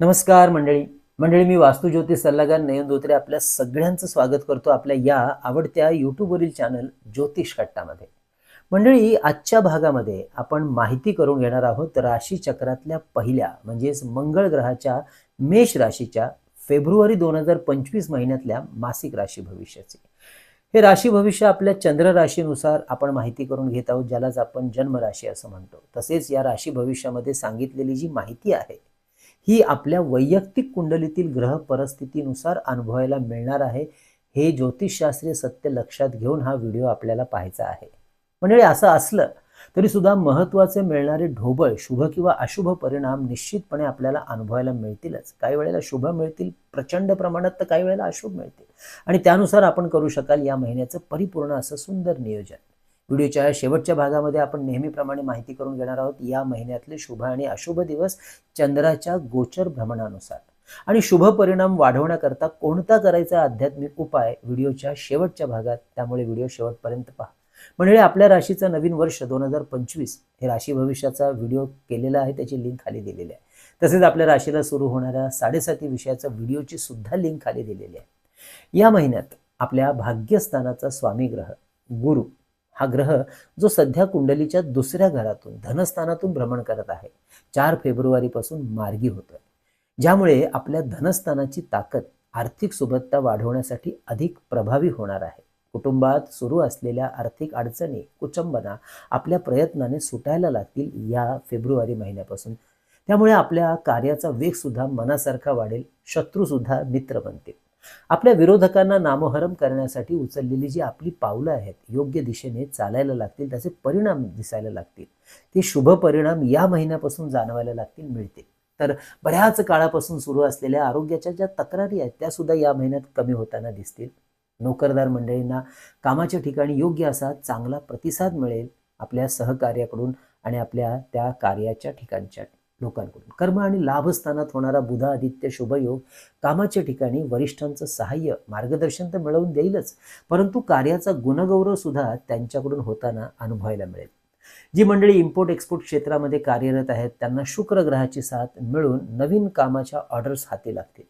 नमस्कार मंडळी. मंडळी मी वास्तू ज्योतिष सल्लागार नयन धोत्रे आपल्या सगळ्यांचं स्वागत करतो आपल्या या आवडत्या यूट्यूबवरील चॅनल ज्योतिष कट्टामध्ये. मंडळी आजच्या भागामध्ये आपण माहिती करून घेणार आहोत राशी चक्रातल्या पहिल्या म्हणजेच मंगळ ग्रहाच्या मेष राशीच्या फेब्रुवारी दोन हजार पंचवीस महिन्यातल्या मासिक राशी भविष्याचे. हे राशी भविष्य आपल्या चंद्र राशीनुसार आपण माहिती करून घेत आहोत ज्यालाच आपण जन्म राशी असं म्हणतो. तसेच या राशी भविष्यामध्ये सांगितलेली जी माहिती आहे ही आपल्या वैयक्तिक कुंडलीतील ग्रह परिस्थितीनुसार अनुभवायला मिळणार आहे. हे ज्योतिषशास्त्रीय सत्य लक्षात घेऊन हा व्हिडिओ आपल्याला पाहायचा आहे. म्हणजे असं असलं तरी सुद्धा महत्त्वाचे मिळणारे ढोबळ शुभ किंवा अशुभ परिणाम निश्चितपणे आपल्याला अनुभवायला मिळतीलच. काही वेळेला शुभ मिळतील प्रचंड प्रमाणात तर काही वेळेला अशुभ मिळतील. आणि त्यानुसार आपण करू शकाल या महिन्याचं परिपूर्ण असं सुंदर नियोजन. व्हिडिओच्या शेवटच्या भागामध्ये आपण नेहमीप्रमाणे माहिती करून घेणार आहोत या महिन्यातले शुभ आणि अशुभ दिवस चंद्राच्या गोचर भ्रमणानुसार. आणि शुभ परिणाम वाढवण्याकरता कोणता करायचा आध्यात्मिक उपाय व्हिडिओच्या शेवटच्या भागात त्यामुळे व्हिडिओ शेवटपर्यंत पहा. म्हणजे आपल्या राशीचं नवीन वर्ष दोन हजार पंचवीस हे राशी भविष्याचा व्हिडिओ केलेला आहे त्याची लिंक खाली दिलेली आहे. तसेच आपल्या राशीला सुरू होणाऱ्या साडेसाती विषयाचा व्हिडिओची सुद्धा लिंक खाली दिलेली आहे. या महिन्यात आपल्या भाग्यस्थानाचा स्वामी ग्रह गुरु हा ग्रह जो सध्या कुंडलीच्या दुसऱ्या घरातून धनस्थानातून भ्रमण करत आहे. चार फेब्रुवारीपासून मार्गी होतोय. ज्यामुळे आपल्या धनस्थानाची ताकद आर्थिक सुबत्ता वाढवण्यासाठी अधिक प्रभावी होणार आहे. कुटुंबात सुरू असलेल्या आर्थिक अडचणी कुचंबना आपल्या प्रयत्नाने सुटायला लागतील या फेब्रुवारी महिन्यापासून. त्यामुळे आपल्या कार्याचा वेग सुद्धा मनासारखा वाढेल शत्रू सुद्धा मित्र बनतील. आपल्या विरोधकांना नामोहरम करण्यासाठी उचललेली जी आपली पावलं आहेत योग्य दिशेने चालायला लागतील त्याचे परिणाम दिसायला लागतील. ते शुभ परिणाम या महिन्यापासून जाणवायला लागतील मिळतील. तर बऱ्याच काळापासून सुरू असलेल्या आरोग्याच्या ज्या तक्रारी आहेत त्या सुद्धा या महिन्यात कमी होताना दिसतील. नोकरदार मंडळींना कामाच्या ठिकाणी योग्य असा चांगला प्रतिसाद मिळेल आपल्या सहकार्याकडून आणि आपल्या त्या कार्याच्या ठिकाणच्या लोकांकडून. कर्म आणि लाभस्थानात होणारा बुधा आदित्य शुभयोग कामाच्या ठिकाणी वरिष्ठांचं सहाय्य मार्गदर्शन तर मिळवून देईलच परंतु कार्याचा गुणगौरव सुद्धा त्यांच्याकडून होताना अनुभवायला मिळेल. जी मंडळी इम्पोर्ट एक्सपोर्ट क्षेत्रामध्ये कार्यरत आहेत त्यांना शुक्र ग्रहाची साथ मिळून नवीन कामाच्या ऑर्डर्स हाती लागतील.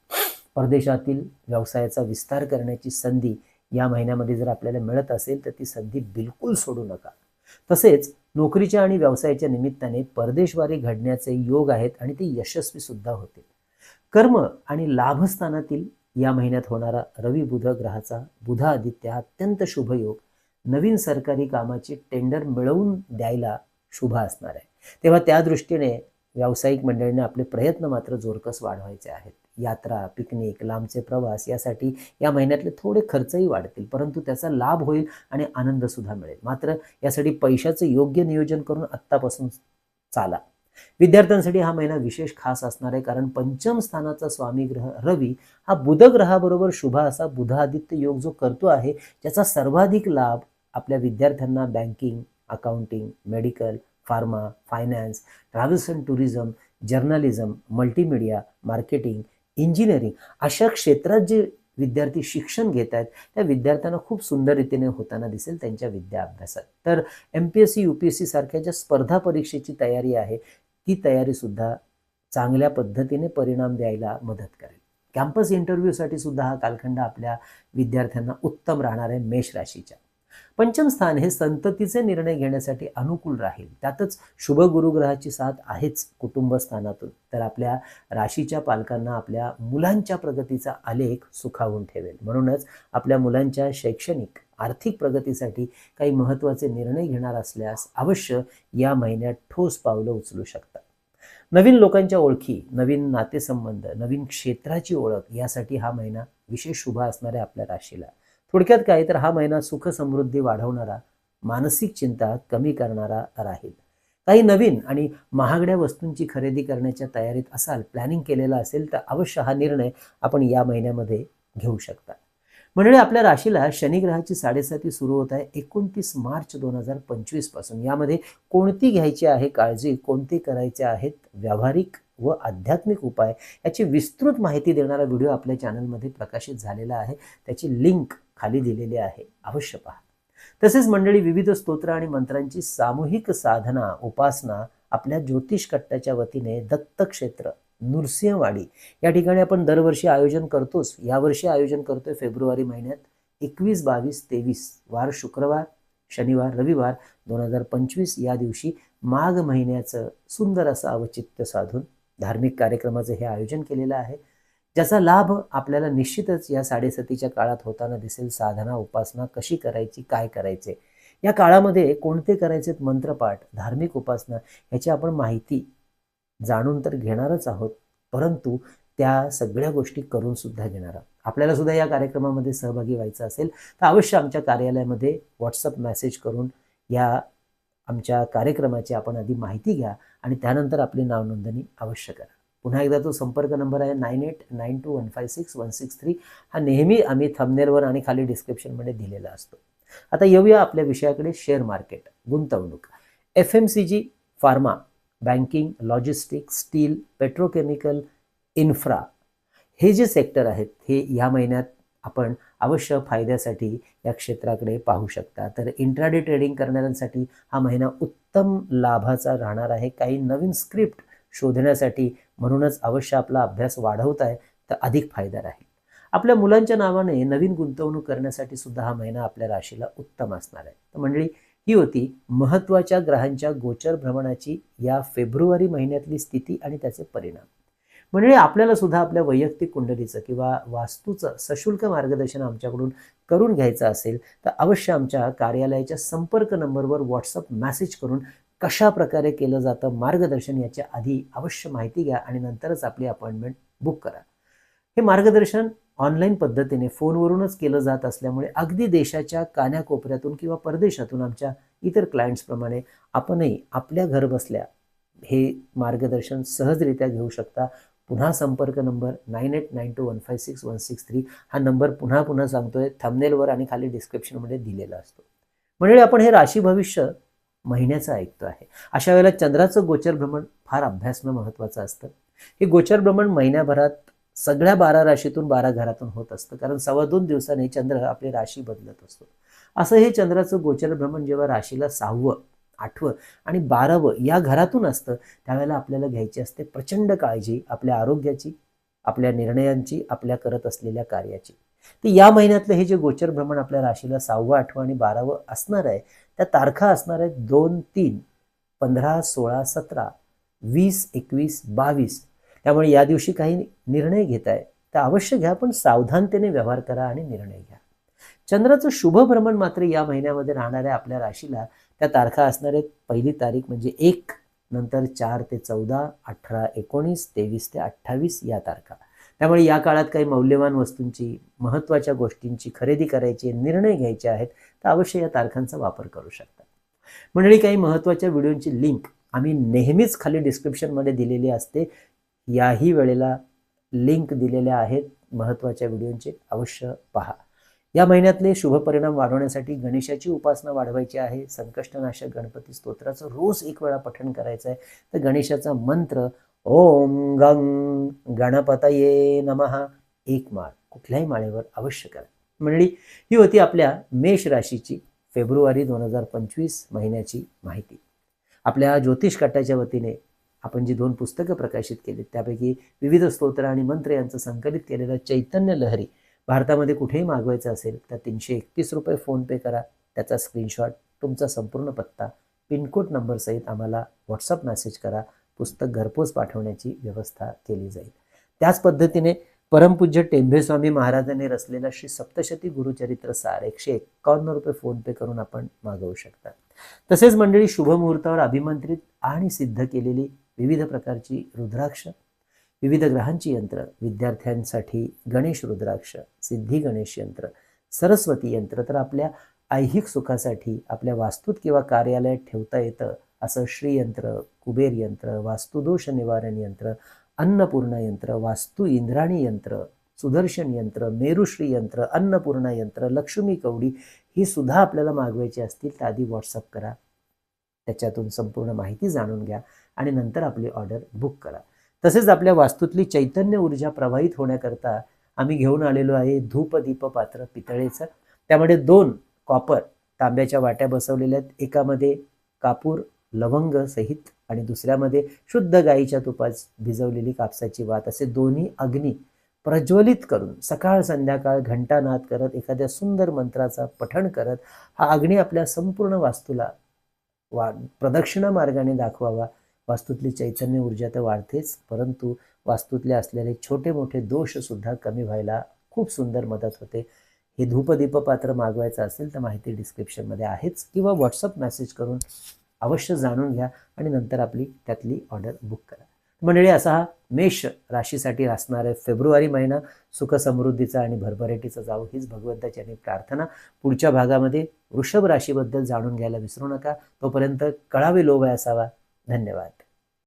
परदेशातील व्यवसायाचा विस्तार करण्याची संधी या महिन्यामध्ये जर आपल्याला मिळत असेल तर ती संधी बिलकुल सोडू नका. तसेच नोकरीच्या आणि व्यवसायाच्या निमित्ताने परदेशवारी घडण्याचे योग आहेत आणि ते यशस्वी सुद्धा होतील. कर्म आणि लाभस्थानातील या महिन्यात होणारा रवी बुध ग्रहाचा बुधा आदित्य अत्यंत शुभ योग नवीन सरकारी कामाचे टेंडर मिळवून द्यायला शुभ असणार आहे. तेव्हा त्या दृष्टीने व्यावसायिक मंडळीने आपले प्रयत्न मात्र जोरकस वाढवायचे आहेत. यात्रा पिकनिक लांबचे प्रवास यासाठी या महिन्यातले थोडे खर्चही वाढतील. परंतु त्याचा लाभ होईल आणि आनंद सुद्धा मिळेल. मात्र यासाठी पैशाचं योग्य नियोजन करून आत्तापासून चाला. विद्यार्थ्यांसाठी हा महिना विशेष खास असणार आहे कारण पंचम स्थानाचा स्वामी ग्रह रवी हा बुध ग्रहाबरोबर शुभ असा बुध आदित्य योग जो करतो आहे त्याचा सर्वाधिक लाभ आपल्या विद्यार्थ्यांना banking accounting medical pharma finance travels and tourism journalism multimedia marketing engineering अशा क्षेत्रात जे विद्यार्थी शिक्षण घेत आहेत त्या विद्यार्थ्यांना खूप सुंदर रीतीने होताना दिसेल त्यांच्या विद्या अभ्यासात. तर M P S C U P S C सारख्या ज्या स्पर्धा परीक्षेची तयारी आहे ती तयारीसुद्धा चांगल्या पद्धतीने परिणाम द्यायला मदत करेल. कॅम्पस इंटरव्ह्यूसाठी सुद्धा हा कालखंड आपल्या विद्यार्थ्यांना उत्तम राहणार आहे मेष राशीच्या. पंचम स्थान हे संततीचे निर्णय घेण्यासाठी अनुकूल राहील. त्यातच शुभ गुरुग्रहाची साथ आहेच कुटुंबस्थानातून. तर आपल्या राशीच्या पालकांना आपल्या मुलांच्या प्रगतीचा आलेख सुखावून ठेवेल. म्हणूनच आपल्या मुलांच्या शैक्षणिक आर्थिक प्रगतीसाठी काही महत्त्वाचे निर्णय घेणार असल्यास अवश्य या महिन्यात ठोस पावलं उचलू शकतात नवीन लोकांच्या ओळखी नवीन नातेसंबंध नवीन क्षेत्राची ओळख यासाठी हा महिना विशेष शुभ असणार आहे आपल्या राशीला. थोडक्यात काय तर हा महिना सुख समृद्धी वाढवणारा मानसिक चिंता कमी करणारा राहील. काही नवीन आणि महागड्या वस्तूंची खरेदी करण्याच्या तयारीत असाल प्लॅनिंग केलेलं असेल तर अवश्य हा निर्णय आपण या महिन्यामध्ये घेऊ शकता. म्हणजे आपल्या राशीला शनिग्रहाची साडेसाती सुरू होत आहे एकोणतीस मार्च दोन हजार पंचवीसपासून. यामध्ये कोणती घ्यायची आहे काळजी कोणती करायचे आहेत व्यावहारिक व आध्यात्मिक उपाय याची विस्तृत माहिती देणारा व्हिडिओ आपल्या चॅनलमध्ये प्रकाशित झालेला आहे. त्याची लिंक खाली दिलेले आहे. अवश्य पहा. तसेच मंडळी विविध स्तोत्र आणि मंत्रांची सामूहिक साधना उपासना आपल्या ज्योतिष कट्ट्याच्या वतीने दत्तक्षेत्र नृसिंहवाडी या ठिकाणी आपण दरवर्षी आयोजन करतोच. यावर्षी आयोजन करतोय फेब्रुवारी महिन्यात एकवीस बावीस तेवीस वार शुक्रवार शनिवार रविवार दोन हजार पंचवीस या दिवशी माघ महिन्याचं सुंदर असं अवचित्य साधून धार्मिक कार्यक्रमाचं हे आयोजन केलेलं आहे. ज्याचा लाभ आपल्याला निश्चितच या साडेसतीच्या काळात होताना दिसेल. साधना उपासना कशी करायची काय करायचे? या काळामध्ये कोणते करायचे मंत्रपाठ धार्मिक उपासना ह्याची आपण माहिती जाणून तर घेणारच आहोत. परंतु त्या सगळ्या गोष्टी करून सुद्धा घेणार आहोत. आपल्याला सुद्धा या कार्यक्रमामध्ये सहभागी व्हायचं असेल तर अवश्य आमच्या कार्यालयामध्ये व्हॉट्सअप मेसेज करून या आमच्या कार्यक्रमाची आपण आधी माहिती घ्या आणि त्यानंतर आपली नावनोंदणी अवश्य करा. पुन्हा एकदा तो संपर्क नंबर आहे nine eight nine two one five six one six three. हा नेहमी आम्ही थंबनेरवर आणि खाली डिस्क्रिप्शनमध्ये दिलेला असतो. आता येऊया आपल्या विषयाकडे शेअर मार्केट गुंतवणूक. F M C G pharma banking logistic steel petrochemical infra हे जे सेक्टर आहेत हे या महिन्यात आपण अवश्य फायद्यासाठी या क्षेत्राकडे पाहू शकता. तर इंट्राडे ट्रेडिंग करणाऱ्यांसाठी हा महिना उत्तम लाभाचा राहणार आहे. काही नवीन स्क्रिप्ट शोधण्यासाठी म्हणूनच अवश्य आपला अभ्यास वाढवत आहे तर अधिक फायदा राहील. आपल्या मुलांच्या नावाने नवीन गुंतवणूक करण्यासाठी सुद्धा हा महिना आपल्या राशीला उत्तम असणार आहे. तर मंडळी ही होती महत्त्वाच्या ग्रहांच्या गोचर भ्रमणाची या फेब्रुवारी महिन्यातली स्थिती आणि त्याचे परिणाम. म्हणजे आपल्याला सुद्धा आपल्या वैयक्तिक कुंडलीचं किंवा वास्तूचं सशुल्क मार्गदर्शन आमच्याकडून करून घ्यायचं असेल तर अवश्य आमच्या कार्यालयाच्या संपर्क नंबरवर व्हॉट्सअप मेसेज करून कशा प्रकारे केलं जातं मार्गदर्शन याच्या आधी अवश्य माहिती घ्या आणि नंतरच आपली अपॉइंटमेंट बुक करा. हे मार्गदर्शन ऑनलाईन पद्धतीने फोनवरूनच केलं जात असल्यामुळे अगदी देशाच्या कान्याकोपऱ्यातून किंवा परदेशातून आमच्या इतर क्लायंट्सप्रमाणे आपणही आपल्या घर बसल्या हे मार्गदर्शन सहजरित्या घेऊ शकता. पुन्हा संपर्क number nine eight nine two one five six one six three हा नंबर पुन्हा पुन्हा सांगतोय. थंबनेलवर आणि खाली डिस्क्रिप्शनमध्ये दिलेला असतो. म्हणजे आपण हे राशी भविष्य महिन्याचं ऐकतो आहे. अशा वेळेला चंद्राचं गोचर भ्रमण फार अभ्यासणं महत्त्वाचं असतं. हे गोचर भ्रमण महिन्याभरात सगळ्या बारा राशीतून बारा घरातून होत असतं. कारण सव्वा दोन दिवसांनी चंद्र आपली राशी बदलत असतो. असं हे चंद्राचं गोचर भ्रमण जेव्हा राशीला सहावं आठवं आणि बारावं या घरातून असतं त्यावेळेला आपल्याला घ्यायची असते प्रचंड काळजी आपल्या आरोग्याची आपल्या निर्णयांची आपल्या करत असलेल्या कार्याची. तर या महिन्यातलं हे जे गोचर भ्रमण आपल्या राशीला सहावं आठवं आणि बारावं असणार आहे त्या तारखा असणार आहेत दोन तीन पंधरा सोळा सतरा वीस एकवीस बावीस. त्यामुळे या दिवशी काही निर्णय घेत आहे. तर अवश्य घ्या पण सावधानतेने व्यवहार करा आणि निर्णय घ्या. चंद्राचं शुभ भ्रमण मात्र या महिन्यामध्ये राहणाऱ्या आपल्या राशीला. त्या तारखा असणार आहेत पहिली तारीख म्हणजे एक नंतर चार ते चौदा अठरा एकोणीस तेवीस ते अठ्ठावीस या तारखा. त्यामुळे या काळात काही मौल्यवान वस्तूंची महत्त्वाच्या गोष्टींची खरेदी करायची निर्णय घ्यायचे आहेत तर अवश्य या तारखांचा वापर करू शकता. मंडळी काही महत्त्वाच्या व्हिडिओंची लिंक आम्ही नेहमीच खाली डिस्क्रिप्शनमध्ये दिलेली असते. याही वेळेला लिंक दिलेल्या आहेत महत्त्वाच्या व्हिडिओंचे अवश्य पहा. या महिन्यातले शुभ परिणाम वाढवण्यासाठी गणेशाची उपासना वाढवायची आहे. संकष्टनाशक गणपती स्तोत्राचं रोज एक वेळा पठण करायचं आहे. तर गणेशाचा मंत्र ओम गंग गणपतये नमः. एक माळ कुठल्याही माळेवर अवश्य करा. मंडळी ही होती आपल्या मेष राशीची फेब्रुवारी दोन हजार पंचवीस महिन्याची माहिती. आपल्या ज्योतिष कट्ट्याच्या वतीने आपण जी दोन पुस्तकं प्रकाशित केलीत त्यापैकी विविध स्तोत्र आणि मंत्र यांचं संकलित केलेलं चैतन्य लहरी भारतामध्ये कुठेही मागवायचं असेल तर तीनशे एकतीस रुपये फोनपे करा. त्याचा स्क्रीनशॉट तुमचा संपूर्ण पत्ता पिनकोड नंबरसहित आम्हाला व्हॉट्सअप मेसेज करा. पुस्तक घरपोच पाठवण्याची व्यवस्था केली जाईल. त्याच पद्धतीने परमपूज्य टेंभेस्वामी महाराजांनी रचलेला श्री सप्तशती गुरुचरित्र सार एकशे एक्कावन्न रुपये फोनपे करून आपण मागवू शकता. तसेच मंडळी शुभमुहूर्तावर अभिमंत्रित आणि सिद्ध केलेली विविध प्रकारची रुद्राक्ष विविध ग्रहांची यंत्र विद्यार्थ्यांसाठी गणेश रुद्राक्ष सिद्धी गणेश यंत्र सरस्वती यंत्र तर आपल्या ऐहिक सुखासाठी आपल्या वास्तूत किंवा कार्यालयात ठेवता येतं असं श्रीयंत्र कुबेर यंत्र वास्तुदोष निवारण यंत्र अन्नपूर्णा यंत्र वास्तू इंद्राणी यंत्र सुदर्शन यंत्र मेरुश्री यंत्र अन्नपूर्णा यंत्र लक्ष्मी कवडी ही सुद्धा आपल्याला मागवायची असतील तर आधी व्हॉट्सअप करा. त्याच्यातून संपूर्ण माहिती जाणून घ्या आणि नंतर आपली ऑर्डर बुक करा. तसेच आपल्या वास्तूतली चैतन्य ऊर्जा प्रवाहित होण्याकरता आम्ही घेऊन आलेलो आहे धूप दीप पात्र पितळेचं. त्यामध्ये दोन कॉपर तांब्याच्या वाट्या बसवलेल्या आहेत. एकामध्ये कापूर लवंग सहित आणि दुसऱ्यामध्ये शुद्ध गाईच्या तुपात भिजवलेली कापसाची वात असे दोन्ही अग्नी प्रज्वलित करून सकाळ संध्याकाळ घंटानाद करत एखाद्या सुंदर मंत्राचा पठण करत हा अग्नी आपल्या संपूर्ण वास्तूला वा प्रदक्षिणा मार्गाने दाखवावा. वास्तूतली चैतन्य ऊर्जा तर वाढतेच परंतु वास्तूतले असलेले छोटे मोठे दोषसुद्धा कमी व्हायला खूप सुंदर मदत होते. हे धूपदीप पात्र मागवायचं असेल तर माहिती डिस्क्रिप्शनमध्ये आहेच किंवा व्हॉट्सअप मेसेज करून अवश्य जाणून घ्या आणि नंतर आपली त्यातली ऑर्डर बुक करा. मंडळी असा हा मेष राशीसाठी असणारे फेब्रुवारी महिना सुख समृद्धीचा आणि भरभराटीचा जाऊ हीच भगवंताची आणि प्रार्थना. पुढच्या भागामध्ये वृषभ राशीबद्दल जाणून घ्यायला विसरू नका. तोपर्यंत कळावे लोभ असावा. धन्यवाद.